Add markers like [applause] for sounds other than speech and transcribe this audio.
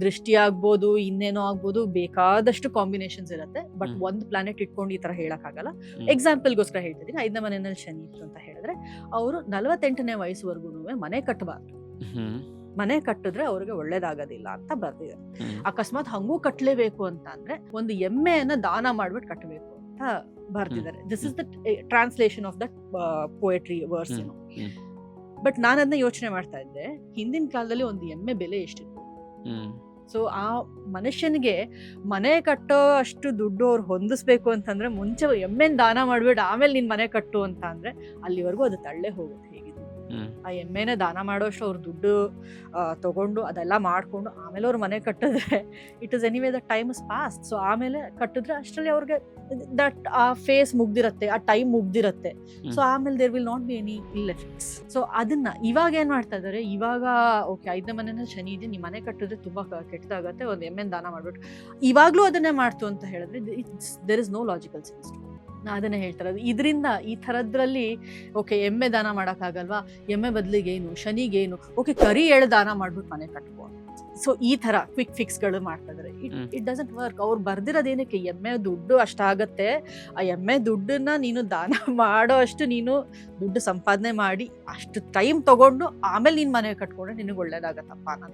ದೃಷ್ಟಿ ಆಗ್ಬೋದು ಇನ್ನೇನೋ ಆಗ್ಬೋದು ಬೇಕಾದಷ್ಟು ಕಾಂಬಿನೇಷನ್ಸ್ ಇರುತ್ತೆ. ಬಟ್. ಒಂದು ಪ್ಲಾನೆಟ್ ಇಟ್ಕೊಂಡು ಈ ತರ ಹೇಳಕ್ಕಾಗಲ್ಲ. ಎಕ್ಸಾಂಪಲ್ಗೋಸ್ಕರ ಹೇಳ್ತಿದ್ದೀನಿ ಐದನೇ ಮನೆಯಲ್ಲಿ ಶನಿ ಇತ್ತು ಅಂತ ಹೇಳಿದ್ರೆ ಅವರು ನಲವತ್ತೆಂಟನೇ ವಯಸ್ಸುವರೆಗೂ ಮನೆ ಕಟ್ಟಬಾರ್ದು ಮನೆ ಕಟ್ಟಿದ್ರೆ ಅವ್ರಿಗೆ ಒಳ್ಳೇದಾಗೋದಿಲ್ಲ ಅಂತ ಬರ್ದಿದೆ. ಅಕಸ್ಮಾತ್ ಹಂಗೂ ಕಟ್ಟಲೇಬೇಕು ಅಂತ ಅಂದ್ರೆ ಒಂದು ಎಮ್ಮೆಯನ್ನ ದಾನ ಮಾಡ್ಬಿಟ್ಟು ಕಟ್ಟಬೇಕು ಅಂತ ಬರ್ದಿದ್ದಾರೆ. This is the translation of that poetry verse. But ನಾನು ಅದನ್ನ ಯೋಚನೆ ಮಾಡ್ತಾ ಇದ್ದೆ. ಹಿಂದಿನ ಕಾಲದಲ್ಲಿ ಒಂದು ಎಮ್ಮೆ ಬೆಲೆ ಎಷ್ಟಿತ್ತು. ಸೊ ಆ ಮನುಷ್ಯನಿಗೆ ಮನೆ ಕಟ್ಟೋ ಅಷ್ಟು ದುಡ್ಡು ಅವ್ರು ಹೊಂದಿಸ್ಬೇಕು ಅಂತಂದ್ರೆ ಮುಂಚೆ ಎಮ್ಮೆನ್ ದಾನ ಮಾಡಬೇಡ, ಆಮೇಲೆ ನಿನ್ ಮನೆ ಕಟ್ಟು ಅಂತ ಅಂದರೆ ಅಲ್ಲಿವರೆಗೂ ಅದು ತಳ್ಳೆ ಹೋಗುತ್ತೆ ಹೇಗಿದೆ. ಆ ಎಮ್ಮೆನೆ ದಾನ ಮಾಡೋಷ್ಟು ಅವ್ರ ದುಡ್ಡು ತಗೊಂಡು ಅದೆಲ್ಲ ಮಾಡ್ಕೊಂಡು ಆಮೇಲೆ ಅವ್ರ ಮನೆ ಕಟ್ಟಿದ್ರೆ it is anyway the time is past so ಆಮೇಲೆ ಕಟ್ಟಿದ್ರೆ ಅಷ್ಟರಲ್ಲಿ ಅವ್ರಿಗೆ ದಟ್ ಆ ಫೇಸ್ ಮುಗ್ದಿರತ್ತೆ ಆ ಟೈಮ್ ಮುಗ್ದಿರತ್ತೆ. ಸೊ ಆಮೇಲೆ there will not be any ill effects so ಅದನ್ನ ಇವಾಗ ಏನ್ ಮಾಡ್ತಾ ಇದಾರೆ? ಇವಾಗ ಓಕೆ ಐದನೇ ಮನೆನ ಶನಿ ಇದೆ ನಿಮ್ಮ ಮನೆ ಕಟ್ಟಿದ್ರೆ ತುಂಬಾ ಕೆಟ್ಟದಾಗತ್ತೆ ಒಂದು ಎಮ್ಮೆನ್ ದಾನ ಮಾಡ್ಬಿಟ್ಟು. ಇವಾಗ್ಲೂ ಅದನ್ನೇ ಮಾಡ್ತು ಅಂತ ಹೇಳಿದ್ರೆ it's there is no logical sense ಅದನ್ನೇ ಹೇಳ್ತಾರೆ. ಇದರಿಂದ ಈ ಥರದ್ರಲ್ಲಿ ಓಕೆ ಎಮ್ಮೆ ದಾನ ಮಾಡೋಕ್ಕಾಗಲ್ವಾ? ಎಮ್ಮೆ ಬದಲಿಗೆ ಏನು ಶನಿಗೇನು? ಓಕೆ ಕರಿ ಎಳೆ ದಾನ ಮಾಡ್ಬಿಟ್ಟು ಮನೆ ಕಟ್ಕೋ. ಸೊ ಈ ಥರ ಕ್ವಿಕ್ ಫಿಕ್ಸ್ಗಳು ಮಾಡ್ತಾ ಇದಾರೆ. ಇಟ್. It doesn't work. ಅವ್ರು ಬರ್ದಿರೋದೇನಕ್ಕೆ ಎಮ್ಮೆ ದುಡ್ಡು ಅಷ್ಟಾಗತ್ತೆ. ಆ ಎಮ್ಮೆ ದುಡ್ಡನ್ನ ನೀನು ದಾನ [laughs] ಮಾಡೋ ಅಷ್ಟು ನೀನು ದುಡ್ಡು ಸಂಪಾದನೆ ಮಾಡಿ ಅಷ್ಟು ಟೈಮ್ ತಗೊಂಡು ಆಮೇಲೆ ನೀನು ಮನೆ ಕಟ್ಕೊಂಡ್ರೆ ನಿನಗೆ ಒಳ್ಳೇದಾಗತ್ತಪ್ಪ ನನ್ನ